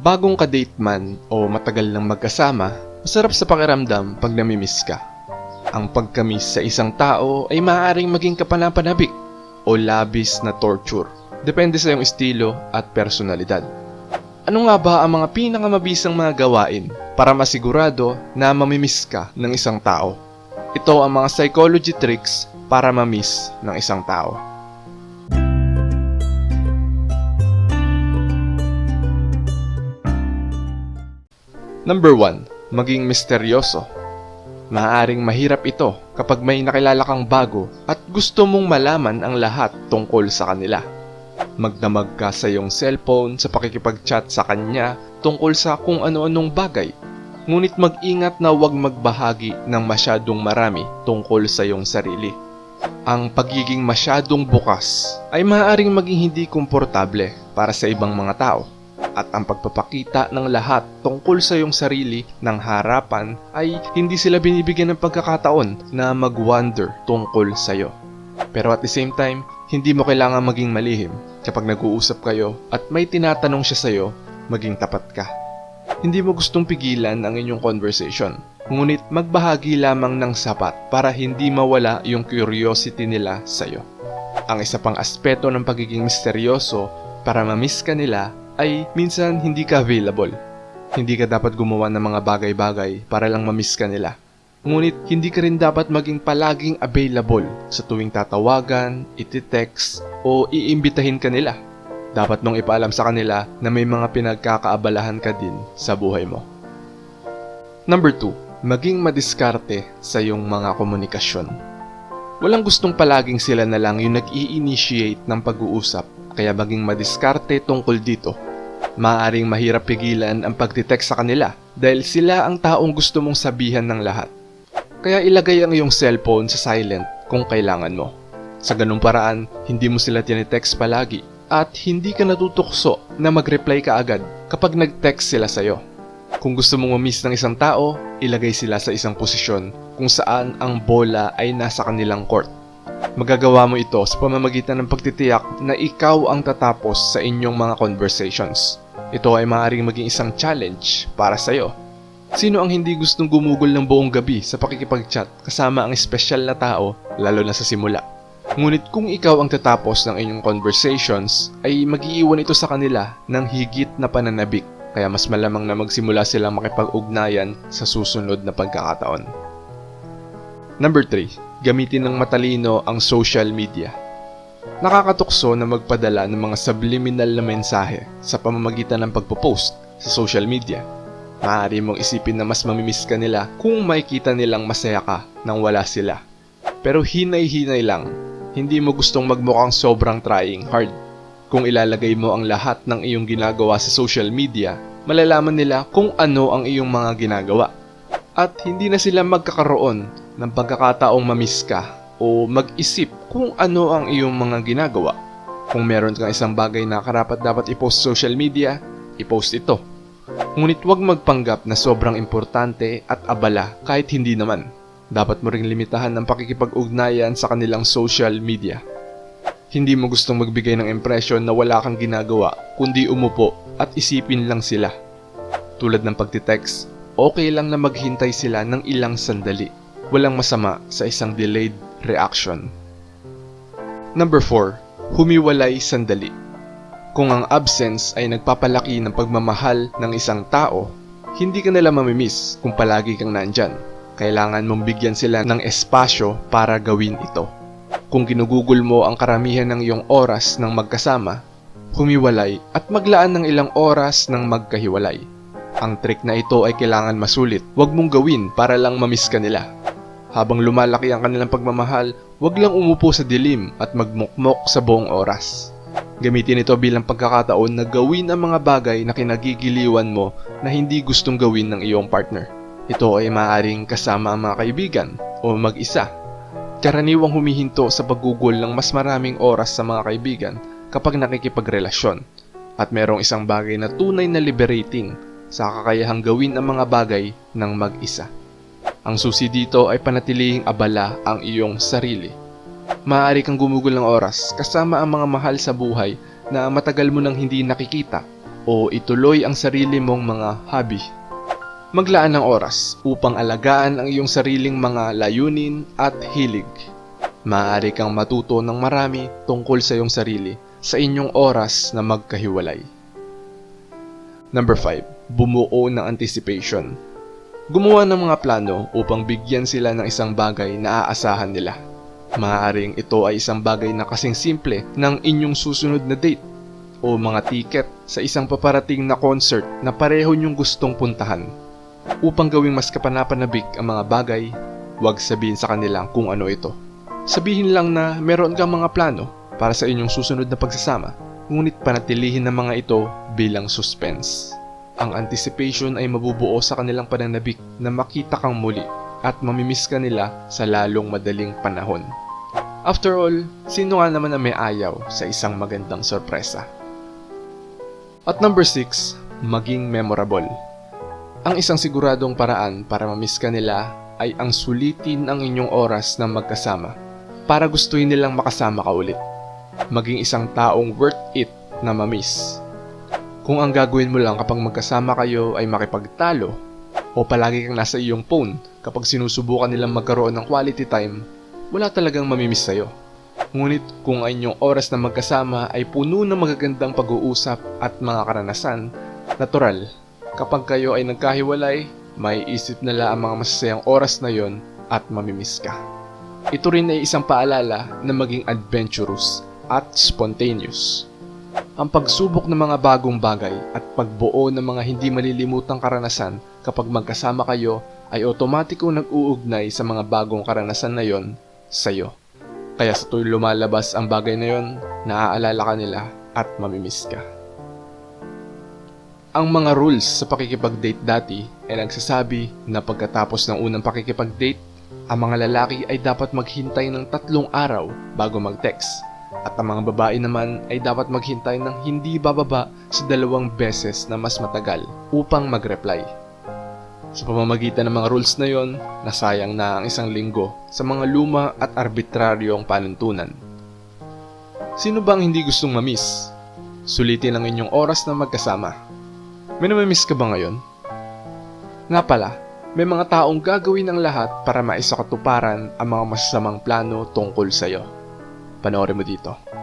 Bagong ka-date man o matagal nang magkasama, masarap sa pakiramdam pag namimiss ka. Ang pagkamiss sa isang tao ay maaaring maging kapanapanabik o labis na torture. Depende sa iyong estilo at personalidad. Ano nga ba ang mga pinakamabisang mga gawain para masigurado na mamimiss ka ng isang tao? Ito ang mga psychology tricks para mamiss ng isang tao. Number 1. Maging misteryoso. Maaaring mahirap ito kapag may nakilala kang bago at gusto mong malaman ang lahat tungkol sa kanila. Magdamag ka sa iyong cellphone sa pakikipag-chat sa kanya tungkol sa kung ano-anong bagay. Ngunit mag-ingat na huwag magbahagi ng masyadong marami tungkol sa iyong sarili. Ang pagiging masyadong bukas ay maaaring maging hindi komportable para sa ibang mga tao at ang pagpapakita ng lahat tungkol sa iyong sarili ng harapan ay hindi sila binibigyan ng pagkakataon na mag-wonder tungkol sa iyo. Pero at the same time, hindi mo kailangan maging malihim kapag nag-uusap kayo at may tinatanong siya sa iyo, maging tapat ka. Hindi mo gustong pigilan ang inyong conversation, ngunit magbahagi lamang ng sapat para hindi mawala yung curiosity nila sa iyo. Ang isa pang aspeto ng pagiging misteryoso para mamiss ka nila ay minsan hindi ka available. Hindi ka dapat gumawa ng mga bagay-bagay para lang mamiss ka nila. Ngunit hindi ka rin dapat maging palaging available sa tuwing tatawagan, iti-text o iimbitahin ka nila. Dapat mong ipaalam sa kanila na may mga pinagkakaabalahan ka din sa buhay mo. Number 2. Maging madiskarte sa iyong mga komunikasyon. Walang gustong palaging sila na lang yung nag-i-initiate ng pag-uusap kaya maging madiskarte tungkol dito. Maaring mahirap pigilan ang pagtitext sa kanila dahil sila ang taong gusto mong sabihan ng lahat. Kaya ilagay ang iyong cellphone sa silent kung kailangan mo. Sa ganung paraan, hindi mo sila tinitext palagi at hindi ka natutukso na mag-reply ka agad kapag nag-text sila sa'yo. Kung gusto mong mamiss ng isang tao, ilagay sila sa isang posisyon kung saan ang bola ay nasa kanilang court. Magagawa mo ito sa pamamagitan ng pagtitiyak na ikaw ang tatapos sa inyong mga conversations. Ito ay maaaring maging isang challenge para sa iyo. Sino ang hindi gustong gumugol ng buong gabi sa pakikipag-chat kasama ang espesyal na tao, lalo na sa simula? Ngunit kung ikaw ang tatapos ng inyong conversations, ay magiiwan ito sa kanila ng higit na pananabik, kaya mas malamang na magsimula silang makipag-ugnayan sa susunod na pagkakataon. Number 3. Gamitin ng matalino ang social media. Nakakatukso na magpadala ng mga subliminal na mensahe sa pamamagitan ng pagpo-post sa social media. Maaari mong isipin na mas mamimiss ka nila kung makikita nilang masaya ka nang wala sila. Pero hinay-hinay lang, hindi mo gustong magmukhang sobrang trying hard. Kung ilalagay mo ang lahat ng iyong ginagawa sa social media, malalaman nila kung ano ang iyong mga ginagawa. At hindi na sila magkakaroon ng pagkakataong mamiss ka o mag-isip kung ano ang iyong mga ginagawa. Kung meron kang isang bagay na karapat dapat i-post social media, i-post ito. Ngunit huwag magpanggap na sobrang importante at abala kahit hindi naman. Dapat mo ring limitahan ang pakikipag-ugnayan sa kanilang social media. Hindi mo gustong magbigay ng impresyon na wala kang ginagawa kundi umupo at isipin lang sila. Tulad ng pagtitext, okay lang na maghintay sila ng ilang sandali. Walang masama sa isang delayed reaction. Number 4. Humiwalay sandali. Kung ang absence ay nagpapalaki ng pagmamahal ng isang tao, hindi ka nila mamimiss kung palagi kang nandyan. Kailangan mong bigyan sila ng espasyo para gawin ito. Kung ginugugol mo ang karamihan ng iyong oras ng magkasama, humiwalay at maglaan ng ilang oras ng magkahiwalay. Ang trick na ito ay kailangan masulit. Huwag mong gawin para lang mamiss ka nila. Habang lumalaki ang kanilang pagmamahal, huwag lang umupo sa dilim at magmukmok sa buong oras. Gamitin ito bilang pagkakataon na gawin ang mga bagay na kinagigiliwan mo na hindi gustong gawin ng iyong partner. Ito ay maaaring kasama ang mga kaibigan o mag-isa. Karaniwang humihinto sa paggugol ng mas maraming oras sa mga kaibigan kapag nakikipagrelasyon. At merong isang bagay na tunay na liberating sa kakayahang gawin ang mga bagay ng mag-isa. Ang susi dito ay panatilihing abala ang iyong sarili. Maaari kang gumugol ng oras kasama ang mga mahal sa buhay na matagal mo nang hindi nakikita o ituloy ang sarili mong mga hobby. Maglaan ng oras upang alagaan ang iyong sariling mga layunin at hilig. Maaari kang matuto ng marami tungkol sa iyong sarili sa inyong oras na magkahiwalay. Number 5. Bumuo ng anticipation. Gumawa ng mga plano upang bigyan sila ng isang bagay na aasahan nila. Maaaring ito ay isang bagay na kasing simple ng inyong susunod na date o mga tiket sa isang paparating na concert na pareho niyong gustong puntahan. Upang gawing mas kapanapanabik ang mga bagay, huwag sabihin sa kanila kung ano ito. Sabihin lang na meron kang mga plano para sa inyong susunod na pagsasama, ngunit panatilihin ang mga ito bilang suspense. Ang anticipation ay mabubuo sa kanilang pananabik na makita kang muli at mamimiss ka nila sa lalong madaling panahon. After all, sino nga naman ang may ayaw sa isang magandang sorpresa? At number 6, maging memorable. Ang isang siguradong paraan para mamiss ka nila ay ang sulitin ang inyong oras na magkasama para gustuhin nilang makasama ka ulit. Maging isang taong worth it na mamiss. Kung ang gagawin mo lang kapag magkasama kayo ay makipagtalo o palagi kang nasa iyong phone kapag sinusubukan nilang magkaroon ng quality time, wala talagang mamimiss sa'yo. Ngunit kung ang inyong oras na magkasama ay puno ng magagandang pag-uusap at mga karanasan, natural, kapag kayo ay nagkahiwalay, may isip nila ang mga masasayang oras na yon at mamimiss ka. Ito rin ay isang paalala na maging adventurous at spontaneous. Ang pagsubok ng mga bagong bagay at pagbuo ng mga hindi malilimutang karanasan kapag magkasama kayo ay otomatiko nag-uugnay sa mga bagong karanasan na yon sa'yo. Kaya sa tuwing lumalabas ang bagay na yon, naaalala ka nila at mamimiss ka. Ang mga rules sa pakikipag-date dati ay nagsasabi na pagkatapos ng unang pakikipag-date, ang mga lalaki ay dapat maghintay ng tatlong araw bago mag-text at ang mga babae naman ay dapat maghintay ng hindi bababa sa dalawang beses na mas matagal upang mag-reply. Sa pamamagitan ng mga rules na yon, nasayang na ang isang linggo sa mga luma at arbitraryong panuntunan. Sino bang hindi gustong mamiss? Sulitin ang inyong oras na magkasama. May namimiss ka ba ngayon? Nga pala, may mga taong gagawin ang lahat para maisakatuparan ang mga masasamang plano tungkol sa'yo. Panoorin mo dito.